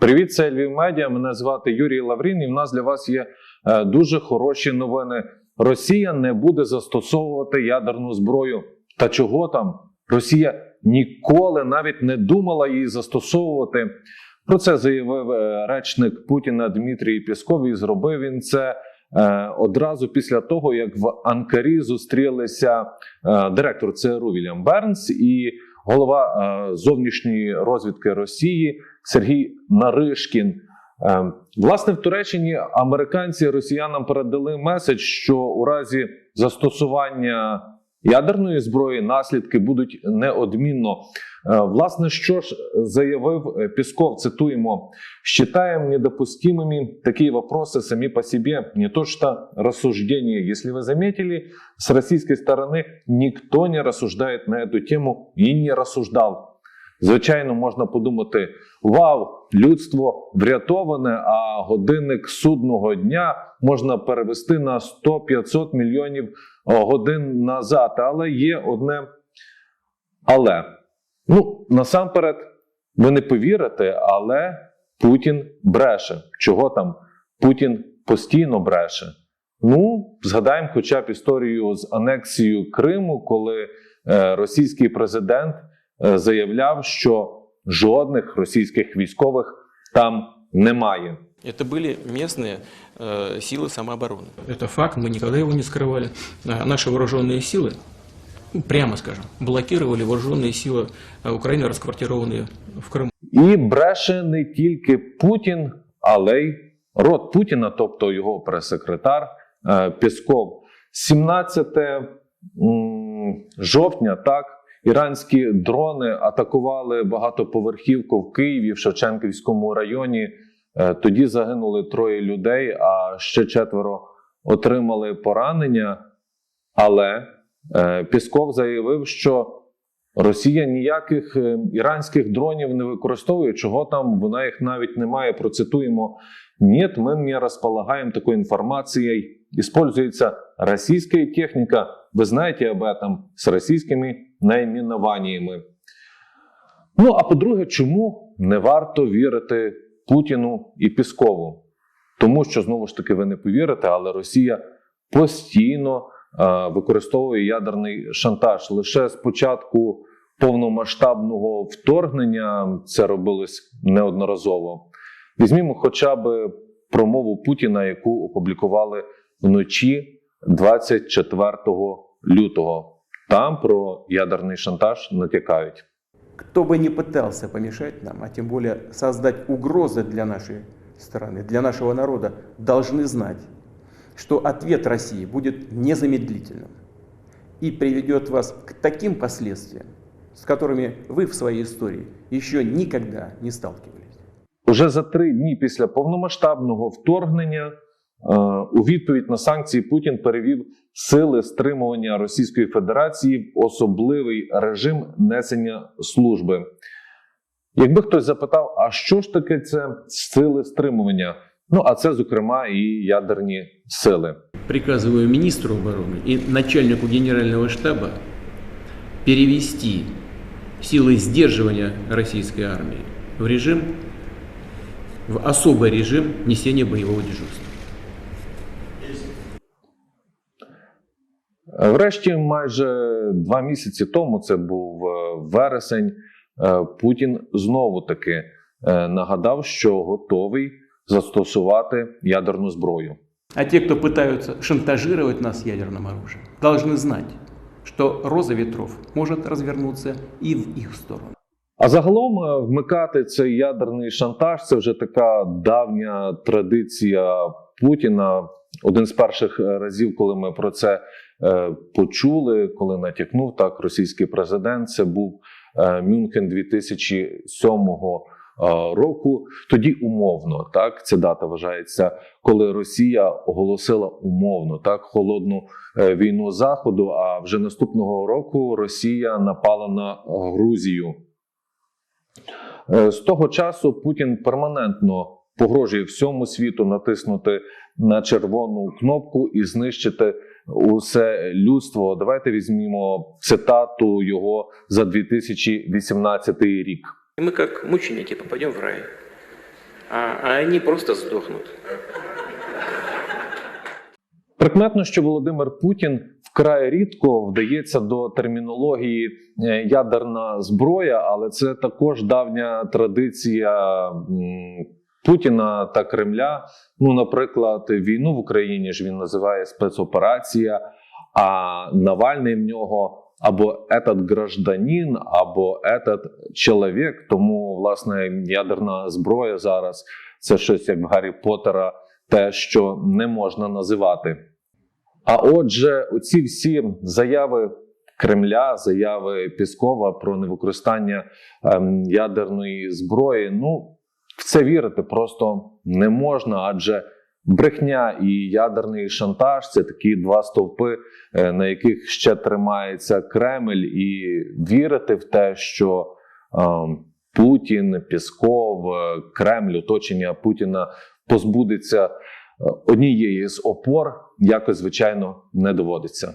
Привіт, це Львів Медіа. Мене звати Юрій Лаврін, і в нас для вас є е, дуже хороші новини. Росія не буде застосовувати ядерну зброю. Та чого там? Росія ніколи навіть не думала її застосовувати. Про це заявив е, речник Путіна Дмитрій Пєсков, і зробив він це е, одразу після того, як в Анкарі зустрілися директор ЦРУ Вільям Бернс і голова зовнішньої розвідки Росії Сергій Наришкін. Е, Власне, в Туреччині американці росіянам передали меседж, що у разі застосування ядерної зброї наслідки будуть неодмінно. Е, Власне, що ж заявив е, Песков, цитуємо, «Считаем недопустимыми такие вопросы сами по себе, не то что рассуждения. Если вы заметили, с российской стороны никто не рассуждает на эту тему и не рассуждал. Звичайно, можна подумати: вау, людство врятоване, а годинник судного дня можна перевести на 100-500 мільйонів годин назад. Але є одне але. Ну, насамперед, ви не повірите, але Путін бреше. Чого там? Путін постійно бреше. Ну, згадаємо хоча б історію з анексією Криму, коли е, російський президент е, заявляв, що жодних російських військових там немає. Это были местные э, силы самообороны. Это факт, мы никогда его не скрывали. А Наши вооруженные силы, ну, прямо скажем, блокировали вооруженные силы э, Украины, расквартированные в Крыму. І бреше не тільки Путін, але й рот Путіна, тобто його прес-секретар е, Пєсков. 17 м, жовтня, так, іранські дрони атакували багатоповерхівку в Києві в Шевченківському районі. Е, Тоді загинули троє людей, а ще четверо отримали поранення. Але е, Пісков заявив, що Росія ніяких е, іранських дронів не використовує, чого там вона їх навіть не має. Процитуємо: Нет, мы не располагаем такой информацией. Используется российская техника. Вы знаете об этом с российскими наименованиями. Ну а по-друге, чому не варто вірити Путіну і Піскову? Тому що знову ж таки ви не повірите, але Росія постійно е, використовує ядерний шантаж. Лише з початку повномасштабного вторгнення це робилось неодноразово. Візьмімо хоча б промову Путіна, яку опублікували вночі 24 лютого. Там про ядерний шантаж натякають. Кто бы ни пытался помешать нам, а тем более создать угрозы для нашей страны, для нашего народа, должны знать, что ответ России будет незамедлительным и приведет вас к таким последствиям, с которыми вы в своей истории еще никогда не сталкивались. Уже за три дні після повномасштабного вторгнення е, у відповідь на санкції Путін перевів сили стримування Російської Федерації в особливий режим несення служби. Якби хтось запитав, а що ж таке це сили стримування? Ну а це, зокрема, і ядерні сили. Приказываю министру обороны и начальнику генерального штаба перевести силы сдерживания российской армии в режим, в особый режим несения боевого дежурства. Врешті, майже два місяці тому, це був е, вересень, е, Путін знову таки е, нагадав, що готовий застосувати ядерну зброю. А те, кто пытаются шантажировать нас ядерным оружием, должны знать, что роза ветров может развернуться и в их сторону. А загалом е, вмикати цей ядерний шантаж це вже така давня традиція Путіна. Один з перших е, разів, коли ми про це е, почули, коли натякнув так російський президент, це був е, Мюнхен 2007 е, року. Тоді умовно, так ця дата вважається, коли Росія оголосила умовно так холодну е, війну заходу. А вже наступного року Росія напала на Грузію. Е, З того часу Путін перманентно погрожує всьому світу натиснути на червону кнопку і знищити усе людство. Давайте візьмімо цитату його за 2018 рік. И мы как мученики попадем в рай. а, а они просто сдохнут. Прикметно, що Володимир Путін вкрай рідко вдається до термінології е, ядерна зброя, але це також давня традиція Путіна та Кремля. Ну, наприклад, війну в Україні ж він називає спецоперація, а Навальний в нього або этот гражданин, або этот чоловік. Тому, власне, ядерна зброя зараз це щось як Гаррі Поттера, те, що не можна називати. А отже, оці всі заяви Кремля, заяви Піскова про невикористання ем, ядерної зброї, ну в це вірити просто не можна, адже брехня і ядерний шантаж це такі два стовпи, е, на яких ще тримається Кремль, і вірити в те, що ем, Путін, Пісков, е, Кремль, оточення Путіна позбудеться е, однієї з опор, якось звичайно не доводиться.